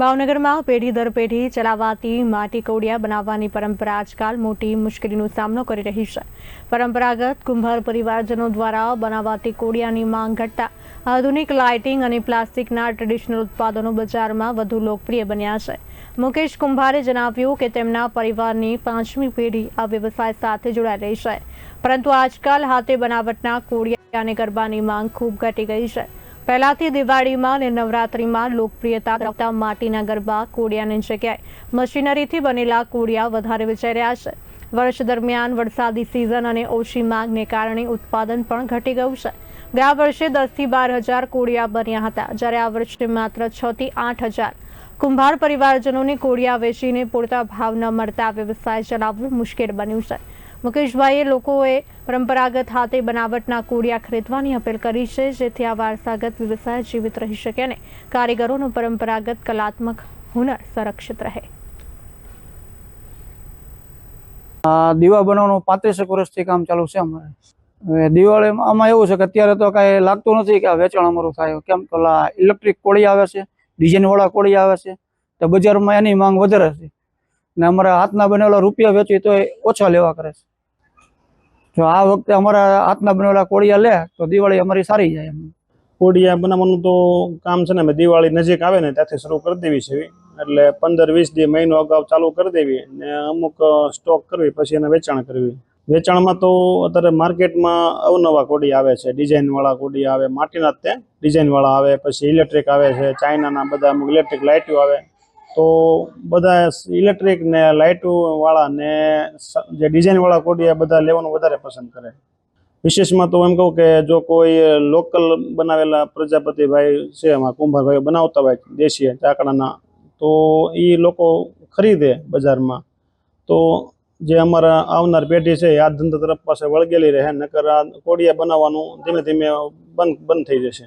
ભાવનગરમાં પેઢી દર પેઢી ચલાવાતી માટી કોડિયા બનાવવાની પરંપરા આજકાલ મોટી મુશ્કેલીનો સામનો કરી રહી છે. પરંપરાગત કુંભાર પરિવારજનો દ્વારા બનાવાતી કોડિયાની માંગ ઘટતા આધુનિક લાઇટિંગ અને પ્લાસ્ટિકના ટ્રેડિશનલ ઉત્પાદનો બજારમાં વધુ લોકપ્રિય બન્યા છે. મુકેશ કુંભારે જણાવ્યું કે તેમના પરિવારની પાંચમી પેઢી આ વ્યવસાય સાથે જોડાઈ રહી છે. પરંતુ આજકાલ હાથે બનાવટના કોડિયા અને ગરબાની માંગ ખૂબ ઘટી ગઈ છે. પહેલાથી દિવાળીમાં અને નવરાત્રિમાં લોકપ્રિયતા ધરાવતા માટીના ગરબા, કોડિયાની જગ્યાએ મશીનરીથી બનેલા કોડિયા વધારે વેચાઈ રહ્યા છે. વર્ષ દરમિયાન વરસાદી સિઝન અને ઓછી માંગને કારણે ઉત્પાદન પણ ઘટી ગયું છે. ગયા વર્ષે દસથી બાર હજાર કોડિયા બન્યા હતા. જ્યારે આ વર્ષે માત્ર છ થી આઠ હજાર. કુંભાર પરિવારજનોને કોડિયા વેચીને પૂરતા ભાવ ન મળતા વ્યવસાય ચલાવવું મુશ્કેલ બન્યું છે. મુકેશભાઈએ લોકોએ પરંપરાગત હાથે બનાવટના કોડિયા ખરીદવાની અપીલ કરી છે, જેથી આ વારસાગત વ્યવસાય જીવિત રહી શકે અને કારીગરોનું પરંપરાગત કલાત્મક હુનર સંરક્ષિત રહે. દીવા બનાવવાનું પાંત્રીસેક વર્ષથી કામ ચાલુ છે અમારે. હવે દિવાળીમાં આમાં એવું છે કે અત્યારે તો કાંઈ લાગતું નથી કે વેચાણ અમારું થાય. કેમ કે ઇલેક્ટ્રિક કોળી આવે છે ડિઝાઇન વાળા કોળી આવે છે, તો બજારમાં એની માંગ વધારે છે. ને અમારા હાથના બનેલા રૂપિયા વેચી તો ઓછા લેવા કરે છે. જો આ વખતે અમારા હાથના બનેલા કોળિયા લે, તો દિવાળી અમારી સારી જાય એમ. બનાવવાનું તો કામ છે ને, અમે દિવાળી નજીક આવે ને, ત્યાંથી શરૂ કરી દેવી છે એટલે પંદર, વીસ દી મહિનો અગાઉ ચાલુ કરી દેવી ને અમુક સ્ટોક કરવી, પછી એને વેચાણ કરવી. વેચાણમાં તો અત્યારે માર્કેટમાં અવનવા કોડી આવે છે, ડિઝાઇનવાળા કોડી આવે, માટીના તે ડિઝાઇનવાળા આવે, પછી ઇલેક્ટ્રિક આવે છે, ચાઇનાના બધા અમુક ઇલેક્ટ્રિક લાઇટો આવે. તો બધા ઇલેક્ટ્રિક ને લાઇટો વાળા ને જે ડિઝાઇન વાળા કોડિયા બધા લેવાનું વધારે પસંદ કરે. વિશેષમાં તો એમ કહું કે જો કોઈ લોકલ બનાવેલા પ્રજાપતિભાઈ છે, એમાં કુંભારભાઈ બનાવતા હોય દેશી ચાકડાના તો એ લોકો ખરીદે બજારમાં. તો જે અમારા આવનાર પેઢી છે આ ધંધા તરફ પાસે વળગેલી રહે, નકર આ કોડિયા બનાવવાનું ધીમે ધીમે બંધ બંધ થઈ જશે.